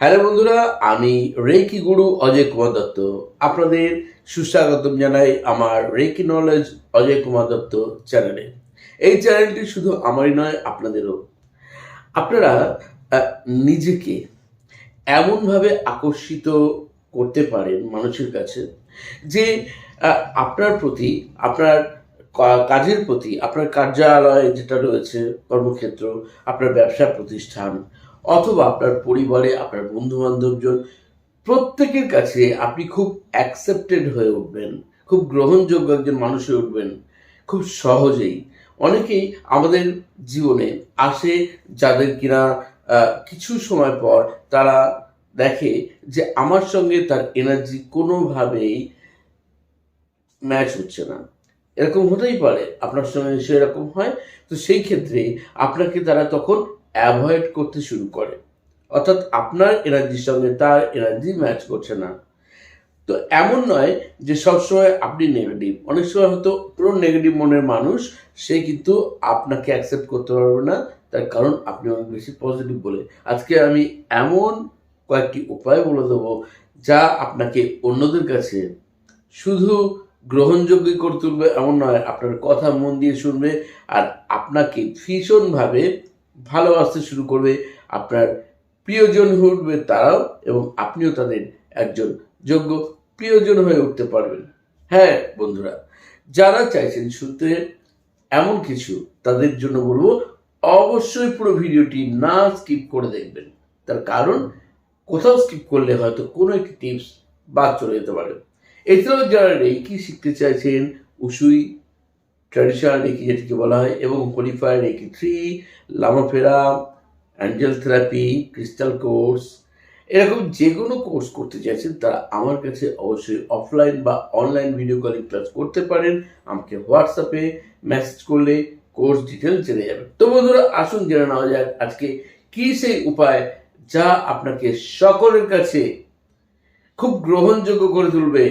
Hello বন্ধুরা, আমি reiki গুরু অজয় কুমার দত্ত। আপনাদের সুস্বাগতম জানাই আমার রেকি নলেজ অজয় কুমার দত্ত চ্যানেলে। এই চ্যানেলটি শুধু আমারই নয়, আপনাদেরও। আপনারা নিজেকে এমনভাবে আকর্ষিত করতে পারেন মানুষের কাছে যে আপনার প্রতি, আপনার কাজের প্রতি, আপনার কার্যালয় যেটা রয়েছে, কর্মক্ষেত্র, আপনার ব্যবসা প্রতিষ্ঠান অথবা আপনার পরিবারে, আপনার বন্ধু বান্ধবজন প্রত্যেকের কাছে আপনি খুব অ্যাকসেপ্টেড হয়ে উঠবেন। খুব গ্রহণযোগ্য একজন মানুষ হয়ে উঠবেন। খুব সহজেই। অনেকেই আমাদের জীবনে আসে যাদের কিনা কিছু সময় পর তারা দেখে যে আমার সঙ্গে তার এনার্জি কোনোভাবেই ম্যাচ হচ্ছে না। এরকম হতেই পারে। আপনার সঙ্গে এরকম হয়। তো সেই ক্ষেত্রে আপনাকে তারা তখন অ্যাভয়েড করতে শুরু করে। অর্থাৎ আপনার এনার্জির সঙ্গে তার এনার্জি ম্যাচ করছে না। তো এমন নয় যে সবসময় আপনি নেগেটিভ। অনেক সময় হয়তো পুরো নেগেটিভ মনের মানুষ, সে কিন্তু আপনাকে অ্যাকসেপ্ট করতে পারবে না। তার কারণ আপনি অনেক বেশি পজিটিভ বলে। আজকে আমি এমন কয়েকটি উপায় বলে দেবো যা আপনাকে অন্যদের কাছে শুধু গ্রহণযোগ্য করে তুলবে এমন নয়, আপনার কথা মন দিয়ে শুনবে আর আপনাকে ভীষণভাবে ভালোবাসতে শুরু করবে আপনার প্রিয়জন হয়ে উঠবে তারাও এবং আপনিও তাদের একজন যোগ্য প্রিয়জন হয়ে উঠতে পারবেন। হ্যাঁ বন্ধুরা, যারা চাইছেন শুনতে এমন কিছু তাদের জন্য বলব, অবশ্যই পুরো ভিডিওটি না স্কিপ করে দেখবেন। তার কারণ, কোথাও স্কিপ করলে হয়তো কোনো একটি টিপস বাদ চলে যেতে পারে। এছাড়াও যারা রেকি শিখতে চাইছেন, উসুই ট্র্যাডিশনাল রেকি যেটিকে বলা হয়, এবং কোয়ালিফায়ার রেকি থ্রি লামাফেরা অ্যাঞ্জেল থেরাপি ক্রিস্টাল কোর্স এরকম যে কোনো কোর্স করতে চাইছেন, তারা আমার কাছে অবশ্যই অফলাইন বা অনলাইন ভিডিও কলিং ক্লাস করতে পারেন। আমাকে হোয়াটসঅ্যাপে মেসেজ করলে কোর্স ডিটেল জেনে যাবেন তো বন্ধুরা, আসুন জেনে নেওয়া যাক আজকে কি সেই উপায় যা আপনাকে সকলের কাছে খুব গ্রহণযোগ্য করে তুলবে,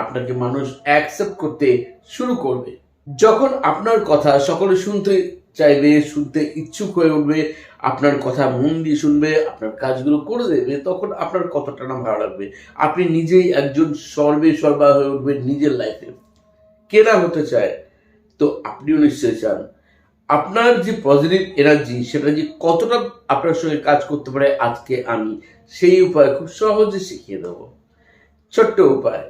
আপনাকে মানুষ অ্যাকসেপ্ট করতে শুরু করবে। যখন আপনার কথা সকলে শুনতে চাইবে, শুনতে ইচ্ছুক হয়ে উঠবে, আপনার কথা মন দিয়ে শুনবে, আপনার কাজগুলো করে দেবে, তখন আপনার কথাটা না ভালো লাগবে। আপনি নিজেই একজন সর্বে সর্বা হয়ে উঠবেন নিজের লাইফে কে না হতে চায়, তো আপনিও নিশ্চয়ই চান। আপনার যে পজিটিভ এনার্জি সেটা যে কতটা আপনার সঙ্গে কাজ করতে পারে আজকে আমি, সেই উপায় খুব সহজে শিখিয়ে দেবো। ছোট্ট উপায়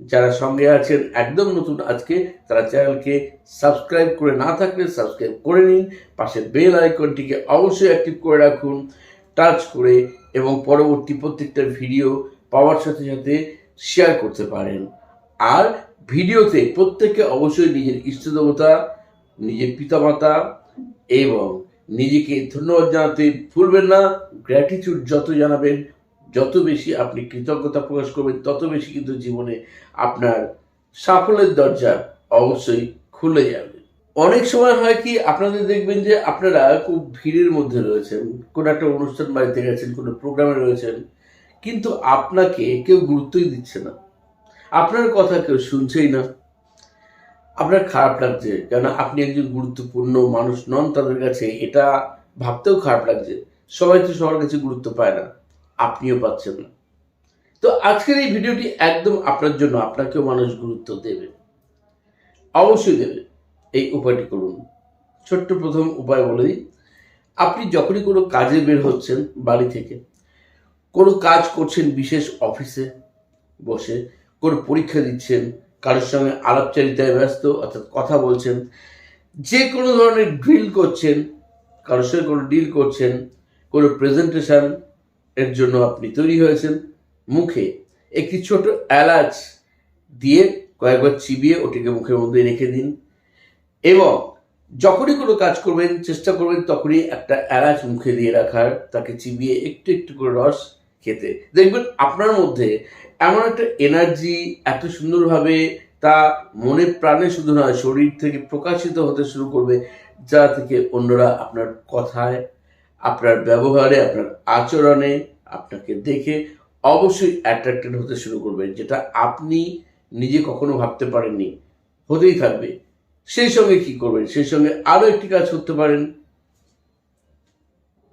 যারা সঙ্গে আছেন একদম নতুন আজকে, তারা চ্যানেলকে সাবস্ক্রাইব করে না থাকলে সাবস্ক্রাইব করে নিন। পাশের বেল আইকনটিকে অবশ্যই অ্যাক্টিভ করে রাখুন, টাচ করে এবং পরবর্তী প্রত্যেকটা ভিডিও পাওয়ার সাথে সাথে শেয়ার করতে পারেন। আর ভিডিওতে প্রত্যেককে অবশ্যই নিজের ইষ্ট দেবতা নিজের পিতামাতা এবং নিজেকে ধন্যবাদ জানাতে ভুলবেন না। গ্র্যাটিটিউড যত জানাবেন যত বেশি আপনি কৃতজ্ঞতা প্রকাশ করবেন, তত বেশি কিন্তু জীবনে আপনার সাফল্যের দরজা অবশ্যই খুলে যাবে। অনেক সময় হয় কি, আপনাদের দেখবেন যে আপনারা খুব ভিড়ের মধ্যে রয়েছেন, কোনো একটা অনুষ্ঠান বাড়িতে গেছেন, কোনো প্রোগ্রামে রয়েছেন, কিন্তু আপনাকে কেউ গুরুত্বই দিচ্ছে না। আপনার কথা কেউ শুনছেই না। আপনার খারাপ লাগছে কেন আপনি একজন গুরুত্বপূর্ণ মানুষ নন তাদের কাছে, এটা ভাবতেও খারাপ লাগছে। সবাই তো সবার কাছে গুরুত্ব পায় না। আপনিও পাচ্ছেন না। তো আজকের এই ভিডিওটি একদম আপনার জন্য, আপনাকেও মানুষ গুরুত্ব দেবে। অবশ্যই দেবে। এই উপায়টি করুন। ছোট্ট প্রথম উপায় বলে দিই, আপনি যখনই কোনো কাজে বের হচ্ছেন বাড়ি থেকে, কোনো কাজ করছেন বিশেষ অফিসে বসে, কোনো পরীক্ষা দিচ্ছেন, কারোর সঙ্গে আলাপচারিতায় ব্যস্ত, অর্থাৎ কথা বলছেন, যে কোনো ধরনের ড্রিল করছেন, কারোর সঙ্গে কোনো ডিল করছেন, কোনো প্রেজেন্টেশন এর জন্য আপনি তৈরি হয়েছেন মুখে একটি ছোট এলাচ দিয়ে কয়েকবার চিবিয়ে ওটিকে মুখের মধ্যে রেখে দিন। এবং যখনই কোনো কাজ করবেন, চেষ্টা করবেন তখনই একটা এলাচ মুখে দিয়ে রাখার, তাকে চিবিয়ে একটু একটু করে রস খেতে। দেখবেন আপনার মধ্যে এমন একটা এনার্জি এত সুন্দরভাবে তা মনে প্রাণে শুধু নয়, শরীর থেকে প্রকাশিত হতে শুরু করবে, যা থেকে অন্যরা আপনার কথায় আপনার ব্যবহারে আপনার আচরণে আপনাকে দেখে অবশ্যই অ্যাট্রাক্টেড হতে শুরু করবেন যেটা আপনি নিজে কখনো ভাবতে পারেননি হতেই থাকবে সেই সঙ্গে কি করবেন সেই সঙ্গে আরও একটি কাজ করতে পারেন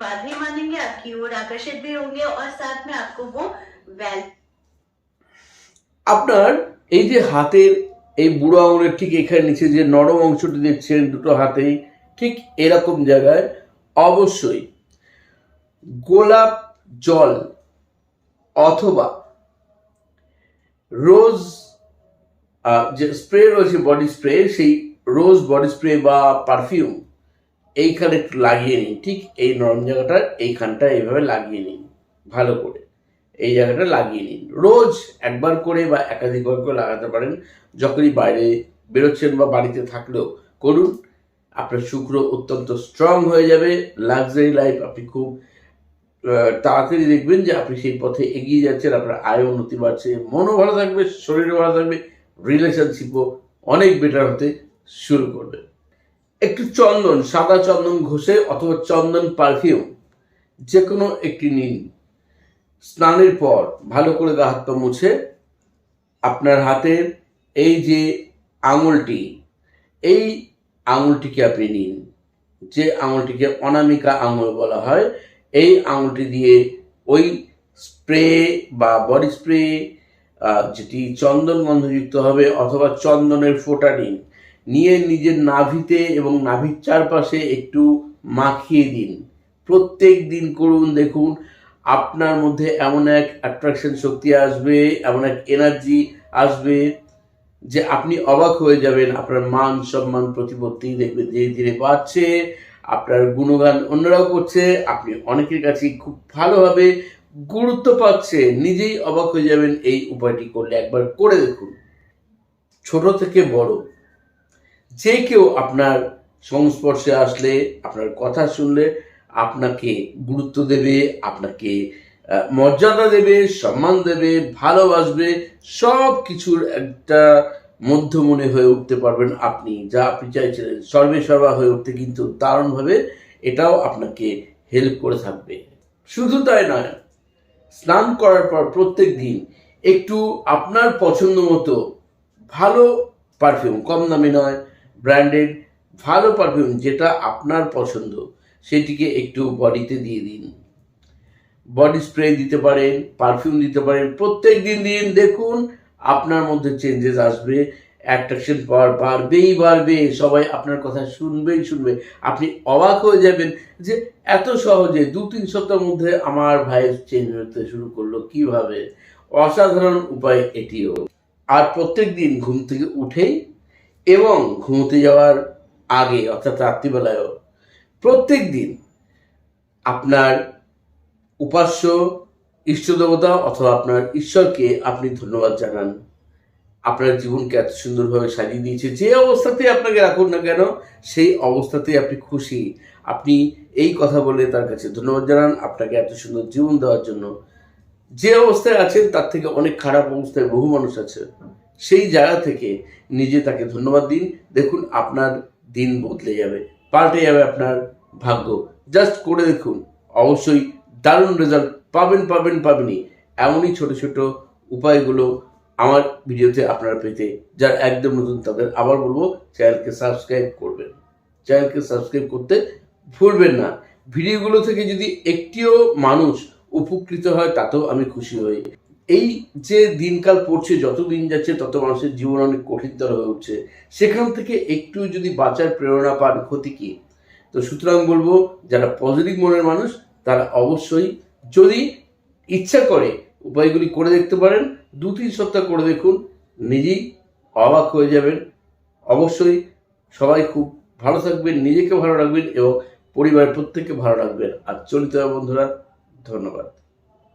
बातें मानेंगे आपकी की ओर आकर्षित भी होंगे और साथ में आपको वो वेल আপনার এই যে হাতের এই বুড়ো আঙুলের ঠিক এখানে নিচে যে নরম অংশটি দেখছেন দুটো হাতেই ঠিক এরকম জায়গায় অবশ্যই গোলাপ জল অথবা রোজ যে স্প্রে রয়েছে বডি স্প্রে, সেই রোজ বডি স্প্রে বা পারফিউম এইখানে একটু লাগিয়ে নিন। ঠিক এই নরম জায়গাটা এইখানটা এইভাবে লাগিয়ে নিন, ভালো করে। এই জায়গাটা লাগিয়ে নিন। রোজ একবার করে বা একাধিকবার করে লাগাতে পারেন। যখনই বাইরে বেরোচ্ছেন বা বাড়িতে থাকলেও করুন। আপনার শুক্র অত্যন্ত স্ট্রং হয়ে যাবে। লাক্সারি লাইফ আপনি খুব তাড়াতাড়ি দেখবেন যে আপনি সেই পথে এগিয়ে যাচ্ছেন, আপনার আয় উন্নতি বাড়ছে, মনও ভালো থাকবে, শরীরও ভালো থাকবে রিলেশনশিপও অনেক বেটার হতে শুরু করবে। একটু চন্দন, সাদা চন্দন ঘষে অথবা চন্দন পারফিউম যে কোনো একটি নিন। স্নানের পর ভালো করে গা হাত মুছে আপনার হাতের এই যে আঙুলটি, এই আঙুলটিকে আপনি নিন, যে আঙুলটিকে অনামিকা আঙুল বলা হয় এই আঙুলটি দিয়ে ওই স্প্রে বা বডি স্প্রে যেটি চন্দন গন্ধযুক্ত হবে অথবা চন্দনের ফোঁটা নিন নিয়ে নিজের নাভিতে এবং নাভির চারপাশে একটু মাখিয়ে দিন। প্রত্যেক দিন করুন, দেখুন, আপনার মধ্যে এমন এক অ্যাট্রাকশন শক্তি আসবে, এমন এক এনার্জি আসবে যে আপনি অবাক হয়ে যাবেন, আপনার মান সম্মান প্রতিপত্তি দেখবে, ধীরে ধীরে বাড়ছে আপনার গুণগান অন্যরাও করছে, আপনি অনেকের কাছে খুব ভালোভাবে গুরুত্ব পাচ্ছে, নিজেই অবাক হয়ে যাবেন এই উপায়টি করলে। একবার করে দেখুন। ছোট থেকে বড়। যে কেউ আপনার সংস্পর্শে আসলে, আপনার কথা শুনলে আপনাকে গুরুত্ব দেবে, আপনাকে মর্যাদা দেবে, সম্মান দেবে, ভালোবাসবে সব কিছুর একটা মধ্যমনে হয়ে উঠতে পারবেন আপনি, যা আপনি চাইছিলেন। সর্বে সর্বা হয়ে উঠতে কিন্তু দারুণভাবে এটাও আপনাকে হেল্প করে থাকবে। শুধু তাই নয়, স্নান করার পর প্রত্যেক দিন একটু আপনার পছন্দ মতো ভালো পারফিউম কম দামি নয় ব্র্যান্ডেড ভালো পারফিউম যেটা আপনার পছন্দ, সেটিকে একটু বডিতে দিয়ে দিন। বডি স্প্রে দিতে পারেন পারফিউম দিতে পারেন। প্রত্যেক দিন দিন দেখুন আপনার মধ্যে চেঞ্জেস আসবে অ্যাট্রাকশন পাওয়ার বাড়বেই বাড়বে, সবাই আপনার কথা শুনবেই শুনবে। আপনি অবাক হয়ে যাবেন যে এত সহজে দু তিন সপ্তাহের মধ্যে আমার ভাইয়ের চেঞ্জ হতে শুরু করল কীভাবে? অসাধারণ উপায় এটিও। আর প্রত্যেক দিন ঘুম থেকে উঠেই এবং ঘুমোতে যাওয়ার আগে, অর্থাৎ রাত্রিবেলায়ও প্রত্যেক দিন আপনার উপাস্য ইষ্টদেবতা অথবা আপনার ঈশ্বরকে আপনি ধন্যবাদ জানান। আপনার জীবনকে এত সুন্দরভাবে সাজিয়ে দিয়েছে। যে অবস্থাতেই আপনাকে রাখুন না কেন, সেই অবস্থাতেই আপনি খুশি। আপনি এই কথা বলে তার কাছে ধন্যবাদ জানান। আপনাকে এত সুন্দর জীবন দেওয়ার জন্য। যে অবস্থায় আছেন, তার থেকে অনেক খারাপ অবস্থায় বহু মানুষ আছে। সেই জায়গা থেকে নিজে তাকে ধন্যবাদ দিন। দেখুন, আপনার দিন বদলে যাবে, পাল্টে যাবে আপনার ভাগ্য। জাস্ট করে দেখুন। অবশ্যই দারুণ রেজাল্ট পাবেন পাবেন, পাবেনই। এমনই ছোট ছোট উপায়গুলো আমার ভিডিওতে আপনারা পেতে, যারা একদম নতুন তাদের আবার বলব, চ্যানেলকে সাবস্ক্রাইব করবেন। চ্যানেলকে সাবস্ক্রাইব করতে ভুলবেন না। ভিডিওগুলো থেকে যদি একটিও মানুষ উপকৃত হয়, তাতেও আমি খুশি হই। এই যে দিনকাল পড়ছে, যত দিন যাচ্ছে, তত মানুষের জীবন অনেক কঠিনতর হয়ে উঠছে। সেখান থেকে একটু যদি বাঁচার প্রেরণা পান ক্ষতি কি? তো সুতরাং বলব, যারা পজিটিভ মনের মানুষ, তারা অবশ্যই যদি ইচ্ছা করে উপায়গুলি করে দেখতে পারেন দু তিন সপ্তাহ করে দেখুন, নিজেই অবাক হয়ে যাবেন। অবশ্যই সবাই খুব ভালো থাকবেন, নিজেকে ভালো রাখবেন এবং পরিবার প্রত্যেককে ভালো রাখবেন। আর চলিত বন্ধুরা, ধন্যবাদ।